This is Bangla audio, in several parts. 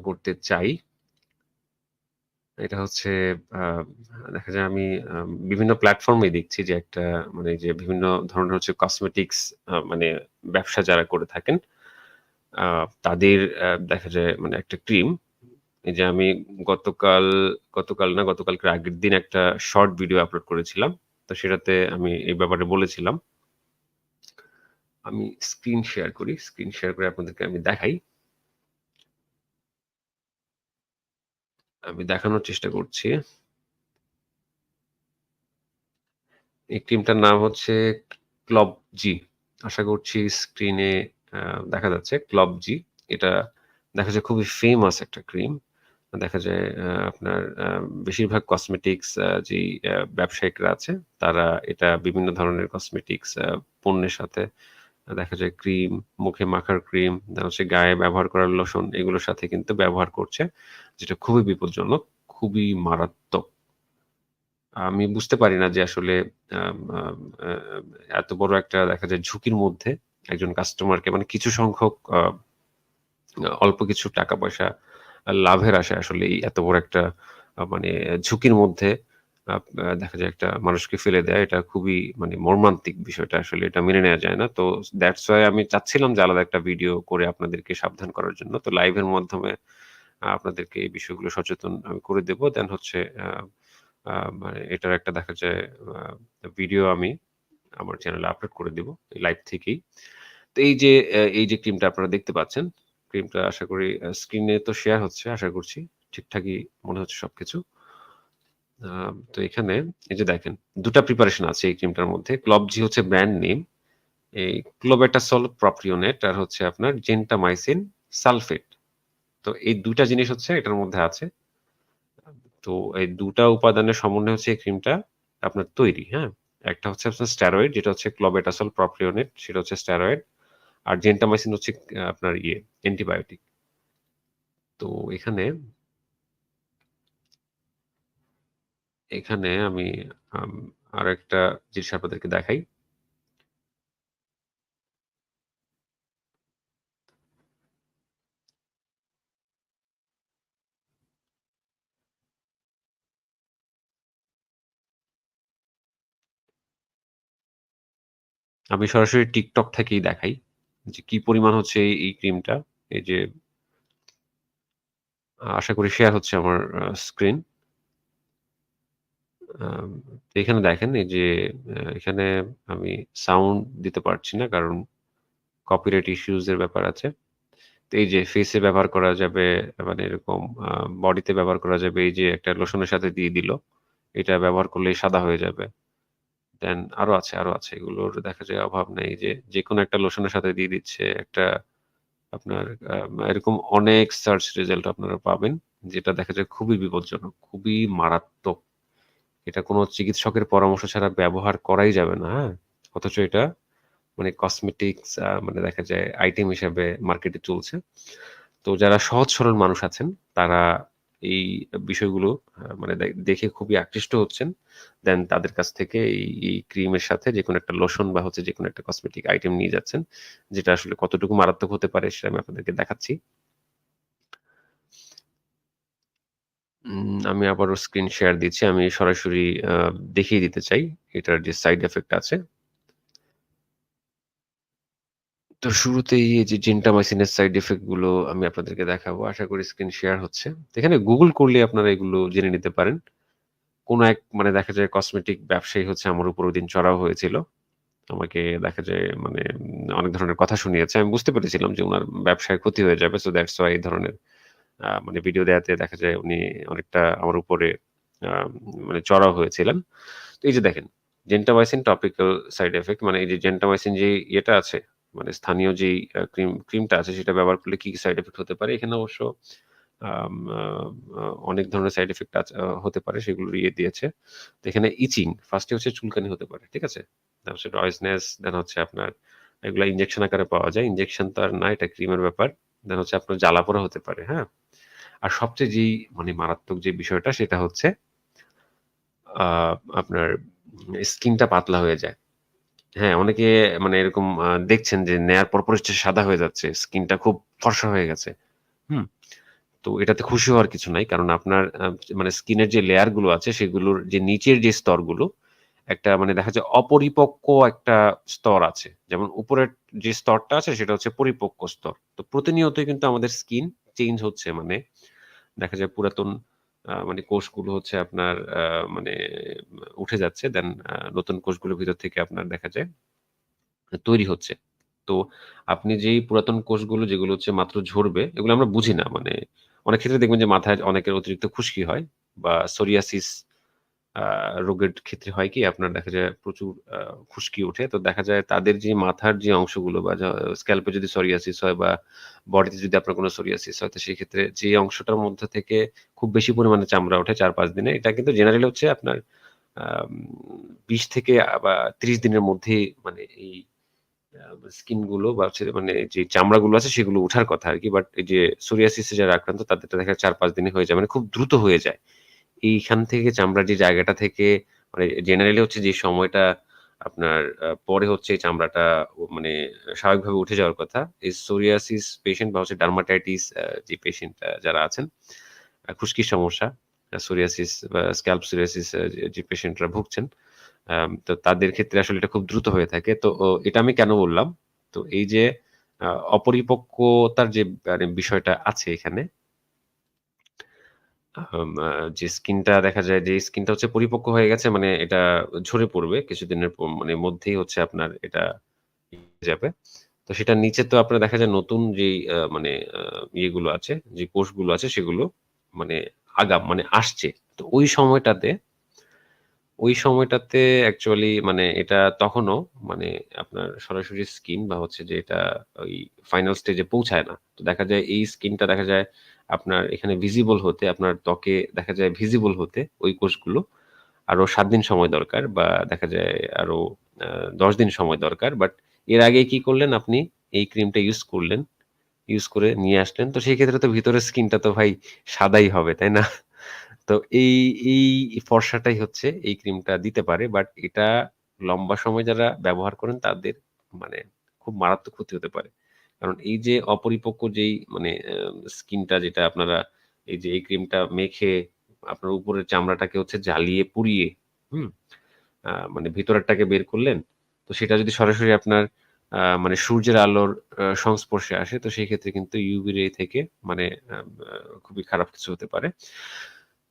করতে চাই এটা হচ্ছে দেখা যায় আমি বিভিন্ন প্ল্যাটফর্মে দেখছি যে একটা মানে যে বিভিন্ন ধরনের হচ্ছে কসমেটিক্স মানে ব্যবসা যারা করে থাকেন, তাদের দেখা যায় মানে একটা ক্রিম যে আমি গতকাল, গতকাল না গতকালকের আগের দিন একটা শর্ট ভিডিও আপলোড করেছিলাম। তো সেটাতে আমি এই ব্যাপারে বলেছিলাম। আমি স্ক্রিন শেয়ার করি। স্ক্রিন শেয়ার করে আপনাদেরকে আমি দেখাই। আমি দেখানোর চেষ্টা করছি। এই ক্রিমটার নাম হচ্ছে ক্লব জি। আশা করছি স্ক্রিনে দেখা যাচ্ছে ক্লব জি। এটা দেখা যায় খুবই ফেমাস একটা ক্রিম। দেখা যায় আপনার বেশিরভাগ কসমেটিক্স আ ব্যবসায়িকরা আছে, তারা এটা বিভিন্ন ধরনের কসমেটিক্স পণ্যের সাথে দেখা যায় ক্রিম, মুখে মাখার ক্রিম, হচ্ছে গায়ে ব্যবহার করার লোশন এগুলোর সাথে কিন্তু ব্যবহার করছে। যেটা খুবই বিপজ্জনক, খুবই মারাত্মক। আমি বুঝতে পারি না যে আসলে এত বড় একটা দেখা যায় ঝুঁকির মধ্যে একজন কাস্টমারকে মানে কিছু সংখ্যক অল্প কিছু টাকা-পয়সা লাভের আশায় আসলে এত বড় একটা মানে ঝুঁকির মধ্যে দেখা যায় একটা মানুষকে ফেলে দেয় এটা খুবই মানে মর্মান্তিক বিষয়টা আসলে এটা মেনে নেওয়া যায় না। তো দ্যাটস ওয়াই আমি চাচ্ছিলাম যে আলাদা একটা ভিডিও করে আপনাদেরকে সাবধান করার জন্য। তো লাইভের মাধ্যমে আপনাদেরকে এই বিষয়গুলো সচেতন আমি করে দেব। দেন হচ্ছে মানে এটার একটা দেখা যায় ভিডিও আমি আমার চ্যানেলে আপলোড করে দেব লাইভ থেকেই। তো এই যে এই যে ক্রিমটা আপনারা দেখতে পাচ্ছেন, ক্রিমটা আশা করি স্ক্রিনে তো শেয়ার হচ্ছে আশা করছি। ঠিকঠাকই মনে হচ্ছে সবকিছু। তো এখানে এই যে দেখেন ২ টা প্রিপারেশন আছে এই ক্রিমটার মধ্যে। ক্লব জি হচ্ছে ব্র্যান্ড নেম। এই ক্লোবেটাসল প্রপিওনেট আর হচ্ছে আপনার জেন্টামাইসিন সালফেট। তো এই ২ টা জিনিস হচ্ছে এটার মধ্যে আছে। তো এই ২ টা উপাদানের সমন্বয়ে হচ্ছে এই ক্রিমটা আপনার তৈরি, হ্যাঁ? একটা হচ্ছে আপনার স্টেরয়েড যেটা হচ্ছে ক্লোবেটাসল প্রপিওনেট সেটা হচ্ছে স্টেরয়েড। আর জেন্টামাইসিন হচ্ছে আপনার ইয়ে অ্যান্টিবায়োটিক। তো এখানে এখানে আমি আর একটা জিনিস আপনাদেরকে দেখাই। আমি সরাসরি টিকটক থেকেই দেখাই যে কি পরিমাণ হচ্ছে এই, এই ক্রিমটা। এই যে আশা করি শেয়ার হচ্ছে আমার স্ক্রিন। এখানে দেখেন এই যে এখানে আমি সাউন্ড দিতে পারছি না কারণ কপিরাইট ইস্যুস এর ব্যাপার আছে। তো এই যে ফেসে ব্যবহার করা যাবে মানে এরকম বডিতে ব্যবহার করা যাবে এই যে একটা লোশনের সাথে দিয়ে দিল। এটা ব্যবহার করলেই সাদা হয়ে যাবে। দেন আরও আছে, আরও আছে। এগুলোর দেখা যায় অভাব নেই যে যেকোনো একটা লোশনের সাথে দিয়ে দিচ্ছে। একটা আপনার এরকম অনেক সার্চ রেজাল্ট আপনারা পাবেন। যেটা দেখা যায় খুবই বিপজ্জনক, খুবই মারাত্মক। এটা কোনো চিকিৎসকের পরামর্শ ছাড়া ব্যবহার করাই যাবে না, হ্যাঁ? অথচ এটা মানে কসমেটিক্স মানে দেখা যায় আইটেম হিসেবে মার্কেটে চলছে। তো যারা সহজ সরল মানুষ আছেন তারা এই বিষয়গুলো মানে দেখে খুবই আকৃষ্ট হচ্ছেন। দেন তাদের কাছ থেকে এই, ক্রিমের সাথে যেকোনো একটা লোশন বা হচ্ছে যেকোনো একটা কসমেটিক আইটেম নিয়ে যাচ্ছেন। যেটা আসলে কতটুকু মারাত্মক হতে পারে সেটা আমি আপনাদেরকে দেখাচ্ছি। আমি আবারও স্ক্রিন শেয়ার দিচ্ছি। আমি সরাসরি দেখিয়ে দিতে চাই এটার যে সাইড এফেক্ট আছে। তো শুরুতেই এই যে জেন্টামাইসিনের সাইড ইফেক্টগুলো আমি আপনাদেরকে দেখাবো। আশা করি স্ক্রিন শেয়ার হচ্ছে। এখানে গুগল করলেই আপনারা এগুলো জেনে নিতে পারেন। কোন এক মানে দেখা যায় কসমেটিক ব্যবসায়ী হচ্ছে, আমার উপর ওইদিন চড়াও হয়েছিল। আমাকে দেখা যায় মানে অনেক ধরনের কথা শুনিয়েছে। আমি বুঝতে পেরেছিলাম যে ওনার ব্যবসায় ক্ষতি হয়ে যাবে। সো দ্যাটস ওয়াই এই ধরনের মানে ভিডিও দেয়াতে দেখা যায় উনি অনেকটা আমার উপরে মানে চড়াও হয়েছিলেন। তো এই যে দেখেন জেন্টামাইসিন টপিক্যাল সাইড এফেক্ট মানে এই যে জেন্টামাইসিন যে ইয়েটা আছে মানে স্থানীয় আ ক্রিম ক্রিমটা আছে সেটা ব্যবহার করলে কি, সাইড এফেক্ট হতে পারে? এখানে অবশ্য অনেক ধরনের সাইড এফেক্ট হতে পারে সেগুলো ইয়ে দিয়েছে। তো এখানে ইচিং, ফার্স্টে হচ্ছে চুলকানি হতে পারে। ঠিক আছে? দেন হচ্ছে ড্রাইনেস, দেন হচ্ছে আপনার এগুলা ইনজেকশন আকারে পাওয়া যায়। ইনজেকশন তো আর না এটা ক্রিমের ব্যাপার। দেন হচ্ছে আপনার জ্বালা-পোড়া হতে পারে, হ্যাঁ? আর সবচেয়ে যেই মানে মারাত্মক যে বিষয়টা সেটা হচ্ছে আপনার স্কিনটা পাতলা হয়ে যায়। হ্যাঁ, অনেকে মানে এরকম দেখছেন যে নেয়ার পরপরই হচ্ছে সাদা হয়ে যাচ্ছে। স্কিনটা খুব ফর্সা হয়ে গেছে। হুম? তো এটাতে খুশি হওয়ার কিছু নাই। কারণ আপনার মানে স্কিনের যে লেয়ারগুলো আছে সেগুলোর যে নিচের যে স্তরগুলো একটা মানে দেখা যায় অপরিপক্ক একটা স্তর আছে। যেমন উপরের যে স্তরটা আছে সেটা হচ্ছে পরিপক্ক স্তর। তো প্রতিনিয়তই কিন্তু আমাদের স্কিন চেঞ্জ হচ্ছে। মানে দেখা যায় পুরাতন মানে কোষগুলো হচ্ছে আপনার মানে উঠে যাচ্ছে। দেন নতুন কোষগুলোর ভিতর থেকে আপনার দেখা যায় তৈরি হচ্ছে। তো আপনি যেই পুরাতন কোষগুলো যেগুলো হচ্ছে মাত্র ঝরবে, এগুলো আমরা বুঝি না। মানে অনেক ক্ষেত্রে দেখবেন যে মাথায় অনেকের অতিরিক্ত খুশকি হয় বা সোরিয়াসিস রোগের ক্ষেত্রে হয় কি, আপনার দেখা যায় প্রচুর খুশকি ওঠে। তো দেখা যায় তাদের যে মাথার যে অংশগুলো বা স্ক্যাল্পে যদি সোরিয়াসিস হয় বা বডিতে যদি আপনার কোনো সোরিয়াসিস হয়, তো সেই ক্ষেত্রে যে অংশটার মধ্যে থেকে খুব বেশি পরিমাণে চামড়া ওঠে ৪-৫ দিনে এটা কিন্তু জেনারেলি হচ্ছে আপনার ২০ থেকে বা ৩০ দিনের মধ্যেই মানে এই স্কিনগুলো বা মানে যে চামড়াগুলো আছে সেগুলো উঠার কথা আর কি বাট এই যে সোরিয়াসিস যারা আক্রান্ত, তাদেরটা দেখা যায় ৪-৫ দিনে হয়ে যায়। মানে খুব দ্রুত হয়ে যায়। এইখান থেকে চামড়ার যে জায়গাটা থেকে মানে জেনারেলি হচ্ছে যে সময়টা আপনার পরে হচ্ছে চামড়াটা মানে স্বাভাবিকভাবে উঠে যাওয়ার কথা। এই সোরিয়াসিস পেশেন্ট বা হচ্ছে ডার্মাটাইটিস যে পেশেন্ট যারা আছেন, খুশকির সমস্যা, সোরিয়াসিস বা স্ক্যাল্প সোরিয়াসিস যে পেশেন্টরা ভুগছেন, তো তাদের ক্ষেত্রে আসলে এটা খুব দ্রুত হয়ে থাকে। তো এটা আমি কেন বললাম? তো এই যে অপরিপক্কতার যে মানে বিষয়টা আছে এখানে যে স্কিনটা দেখা যায় যে স্কিনটা হচ্ছে পরিপক্ক হয়ে গেছে মানে এটা ঝরে পড়বে কিছুদিনের মানে মধ্যেই হচ্ছে আপনার এটা যাবে। তো সেটা নিচে তো আপনার দেখা যায় নতুন যে মানে ইয়েগুলো আছে, যে কোষগুলো আছে সেগুলো মানে আগাম মানে আসছে। তো ওই সময়টাতে ওই সময়টাতে অ্যাকচুয়ালি মানে এটা তখনও মানে আপনার সরাসরি স্কিন বা হচ্ছে যে এটা ওই ফাইনাল স্টেজে পৌঁছায় না। তো দেখা যায় এই স্কিনটা দেখা যায় আপনার এখানে ভিজিবল হতে আপনার ত্বকে দেখা যায় ভিজিবল হতে ওই কোষগুলো আরও ৭ দিন সময় দরকার বা দেখা যায় আরও ১০ দিন সময় দরকার। বাট এর আগে কি করলেন আপনি এই ক্রিমটা ইউজ করলেন। ইউজ করে নিয়ে আসলেন। তো সেই ক্ষেত্রে তো ভিতরের স্কিনটা তো ভাই সাদাই হবে, তাই না? তো এই এই ফর্সাটাই হচ্ছে এই ক্রিমটা দিতে পারে। বাট এটা লম্বা সময় যারা ব্যবহার করেন তাদের মানে খুব মারাত্মক ক্ষতি হতে পারে। কারণ এই যে অপরিপক্ক যেই মানে স্কিনটা যেটা আপনারা এই যে এই ক্রিমটা মেখে আপনার উপরের চামড়াটাকে হচ্ছে জ্বালিয়ে পুড়িয়ে, হুম? মানে ভিতরেরটাকে বের করলেন। তো সেটা যদি সরাসরি আপনার মানে সূর্যের আলোর সংস্পর্শে আসে তো সেই ক্ষেত্রে কিন্তু ইউভি রে থেকে মানে খুবই খারাপ কিছু হতে পারে।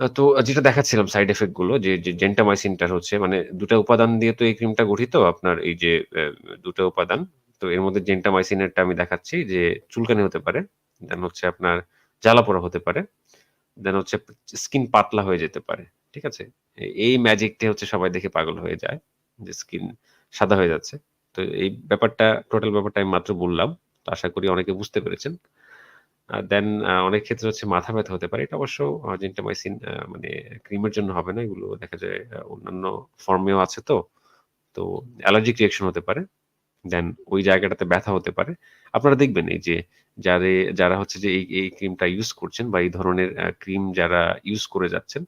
তো যেটা দেখাচ্ছিলাম সাইড এফেক্টগুলো যে, যে জেন্টামাইসিনটার হচ্ছে মানে ২ টা উপাদান দিয়ে তো এই ক্রিমটা গঠিত। আপনার এই যে এ ২ টা উপাদান। তো এর মধ্যে জেন্টামাইসিনেরটা আমি দেখাচ্ছি যে চুলকানি হতে পারে। দেন হচ্ছে আপনার জ্বালা-পোড়া হতে পারে। দেন হচ্ছে স্কিন পাতলা হয়ে যেতে পারে। ঠিক আছে? এই ম্যাজিকটা হচ্ছে সবাই দেখে পাগল হয়ে যায়। যে স্কিন সাদা হয়ে যাচ্ছে। তো এই ব্যাপারটা টোটাল ব্যাপারটা আমি মাত্র বললাম। তো আশা করি অনেকে বুঝতে পেরেছেন। দেন অনেক ক্ষেত্রে হচ্ছে মাথা ব্যথা হতে পারে। এটা অবশ্য জেন্টামাইসিন মানে ক্রিমের জন্য হবে না। এগুলো দেখা যায় অন্যান্য ফর্মেও আছে তো। তো অ্যালার্জিক রিঅ্যাকশন হতে পারে। দেন ওই জায়গাটাতে ব্যথা হতে পারে। আপনারা দেখবেন এই যে যারে যারা হচ্ছে যে এই, এই ক্রিমটা ইউজ করছেন বা এই ধরনের ক্রিম যারা ইউজ করে যাচ্ছেন,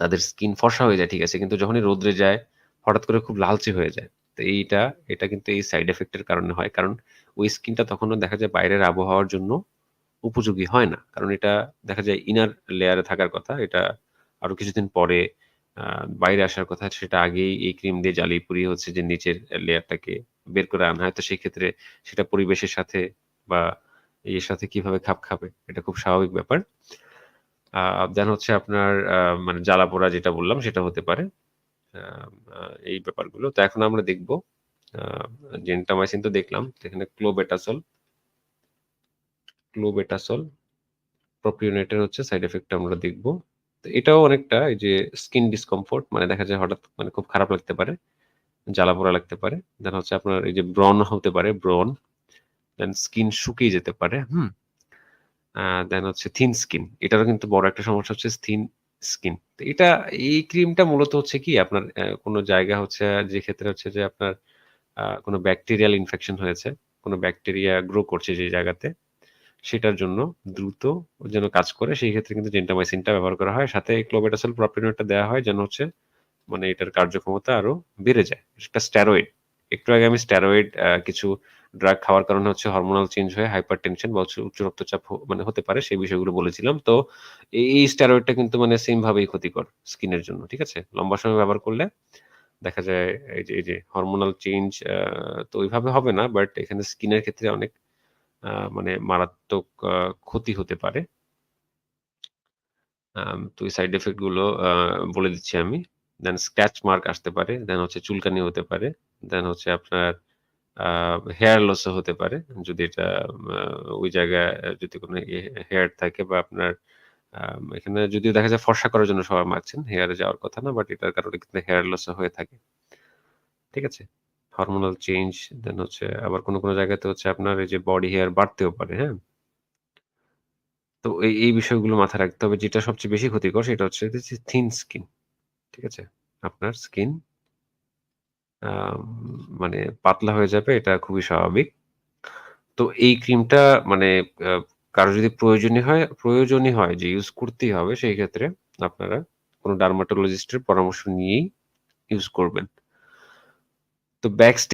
তাদের স্কিন ফর্সা হয়ে যায় ঠিক আছে। কিন্তু যখনই রোদ্রে যায় হঠাৎ করে খুব লালচে হয়ে যায়। তো এইটা এটা কিন্তু এই সাইড এফেক্টের কারণে হয়। কারণ ওই স্কিনটা তখনও দেখা যায় বাইরের আবহাওয়ার জন্য উপযোগী হয় না। কারণ এটা দেখা যায় ইনার লেয়ারে থাকার কথা। এটা আরও কিছুদিন পরে বাইরে আসার কথা। সেটা আগেই এই ক্রিম দিয়ে জ্বালিয়ে পুড়িয়ে হচ্ছে যে নিচের লেয়ারটাকে বের করে আনা হয়। তো সেক্ষেত্রে সেটা পরিবেশের সাথে বা এর সাথে কীভাবে খাপ খাবে? এটা খুব স্বাভাবিক ব্যাপার। দেন হচ্ছে আপনার মানে জ্বালা-পোড়া যেটা বললাম, সেটা হতে পারে। এই ব্যাপারগুলো। তো এখন আমরা দেখব জেন্টামাইসিন তো দেখলাম। এখানে ক্লোবেটাসল ক্লোবেটাসল, প্রপিওনেট এর হচ্ছে সাইড এফেক্ট আমরা দেখব। তো এটাও অনেকটা এই যে স্কিন ডিসকমফোর্ট মানে দেখা যায় হঠাৎ মানে খুব খারাপ লাগতে পারে। জ্বালা-পোড়া লাগতে পারে। দেন হচ্ছে আপনার এই যে ব্রন হতে পারে, ব্রন। দেন স্কিন শুকিয়ে যেতে পারে, হুম? দেন হচ্ছে থিন স্কিন। এটারও কিন্তু বড় একটা সমস্যা হচ্ছে থিন স্কিন। তো এটা এই ক্রিমটা মূলত হচ্ছে কি আপনার কোনো জায়গা হচ্ছে যে ক্ষেত্রে হচ্ছে যে আপনার কোনো ব্যাকটেরিয়াল ইনফেকশন হয়েছে, কোনো ব্যাকটেরিয়া গ্রো করছে যে জায়গাতে, সেটার জন্য দ্রুত যেন কাজ করে সেই ক্ষেত্রে কিন্তু জেন্টামাইসিনটা ব্যবহার করা হয়। সাথে ক্লোবেটাসল, প্রপিওনেটটা দেওয়া হয় যেন হচ্ছে মানে এটার কার্যক্ষমতা আরও বেড়ে যায়। এটা স্টেরয়েড। একটু আগে আমি স্টেরয়েড কিছু ড্রাগ খাওয়ার কারণে হচ্ছে হরমোনাল চেঞ্জ হয়ে হাইপারটেনশন বা উচ্চ রক্তচাপ মানে হতে পারে সেই বিষয়গুলো বলেছিলাম। তো এই, স্টেরয়েডটা কিন্তু মানে সেম ভাবেই ক্ষতিকর স্কিনের জন্য। ঠিক আছে? লম্বা সময় ব্যবহার করলে দেখা যায় এই যে, এই যে হরমোনাল চেঞ্জ তো ওইভাবে হবে না। বাট এখানে স্কিনের ক্ষেত্রে অনেক মানে মারাত্মক ক্ষতি হতে পারে। তো এই সাইড ইফেক্টগুলো বলে দিচ্ছি আমি। দেন স্ক্র্যাচ মার্ক আসতে পারে। দেন হচ্ছে চুলকানি হতে পারে। দেন হচ্ছে আপনার হেয়ার লস ও হতে পারে। যদি এটা ওই জায়গায় যদি কোনো হেয়ার থাকে বা আপনার এখানে যদিও দেখা যায় ফর্সা করার জন্য সবাই মাখছেন। হেয়ারে যাওয়ার কথা না। বাট এটার কারণে কিন্তু হেয়ার লস হয়ে থাকে। ঠিক আছে? হরমোনাল চেঞ্জ দেন হচ্ছে আবার কোনো, কোনো জায়গাতে হচ্ছে আপনার এই যে বডি হেয়ার বাড়তেও পারে, হ্যাঁ? তো এই, এই বিষয়গুলো মাথায় রাখতে হবে। যেটা সবচেয়ে বেশি ক্ষতিকর সেটা হচ্ছে থিন স্কিন। ঠিক আছে? আপনার স্কিন মানে পাতলা হয়ে যাবে এটা খুবই স্বাভাবিক। তো এই ক্রিমটা মানে কারও যদি প্রয়োজনীয় হয় প্রয়োজনই হয় যে ইউজ করতেই হবে সেই ক্ষেত্রে আপনারা কোনো ডার্মাটোলজিস্টের পরামর্শ নিয়েই ইউজ করবেন। তো ব্যাক